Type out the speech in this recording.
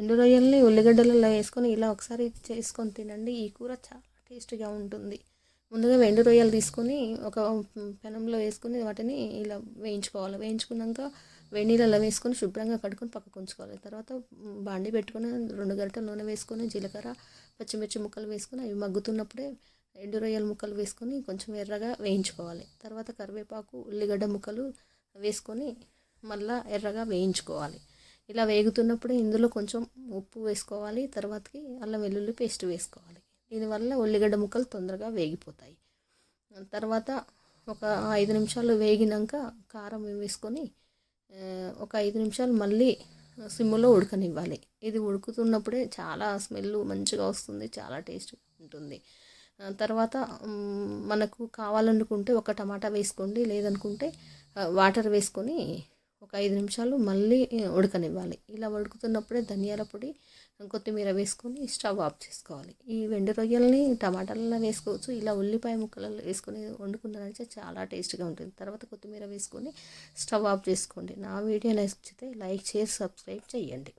ఎండు రొయ్యల్ని ఉల్లిగడ్డలలో వేసుకొని ఇలా ఒకసారి చేసుకొని తినండి. ఈ కూర చాలా టేస్టీగా ఉంటుంది. ముందుగా ఎండు రొయ్యలు తీసుకొని ఒక పెనంలో వేసుకొని వాటిని ఇలా వేయించుకోవాలి. వేయించుకున్నాక వేడి నీళ్ళలో వేసుకొని శుభ్రంగా కడుక్కొని పక్కకు ఉంచుకోవాలి. తర్వాత బాండి పెట్టుకొని రెండు గరిటెల నూనె వేసుకొని జీలకర్ర పచ్చిమిర్చి ముక్కలు వేసుకొని అవి మగ్గుతున్నప్పుడే ఎండు రొయ్యల ముక్కలు వేసుకొని కొంచెం ఎర్రగా వేయించుకోవాలి. తర్వాత కరివేపాకు ఉల్లిగడ్డ ముక్కలు వేసుకొని మళ్ళీ ఎర్రగా వేయించుకోవాలి. ఇలా వేగుతున్నప్పుడు ఇందులో కొంచెం ఉప్పు వేసుకోవాలి తర్వాతకి అల్లం వెల్లుల్లి పేస్ట్ వేసుకోవాలి. దీనివల్ల ఉల్లిగడ్డ ముక్కలు తొందరగా వేగిపోతాయి. తర్వాత ఒక ఐదు నిమిషాలు వేగినాక కారం వేసుకొని ఒక ఐదు నిమిషాలు మళ్ళీ సిమ్లో ఉడకనివ్వాలి. ఇది ఉడుకుతున్నప్పుడే చాలా స్మెల్ మంచిగా వస్తుంది చాలా టేస్ట్గా ఉంటుంది. తర్వాత మనకు కావాలనుకుంటే ఒక టమాటా వేసుకోండి లేదనుకుంటే వాటర్ వేసుకొని ఒక ఐదు నిమిషాలు మళ్ళీ ఉడకనివ్వాలి. ఇలా ఉడుకుతున్నప్పుడే ధనియాల పొడి కొత్తిమీర వేసుకొని స్టవ్ ఆఫ్ చేసుకోవాలి. ఈ వెండి రొయ్యల్ని టమాటాలలో వేసుకోవచ్చు. ఇలా ఉల్లిపాయ ముక్కలలో వేసుకొని వండుకున్నారంటే చాలా టేస్ట్గా ఉంటుంది. తర్వాత కొత్తిమీర వేసుకొని స్టవ్ ఆఫ్ చేసుకోండి. నా వీడియో నచ్చితే లైక్ చేసి సబ్స్క్రైబ్ చేయండి.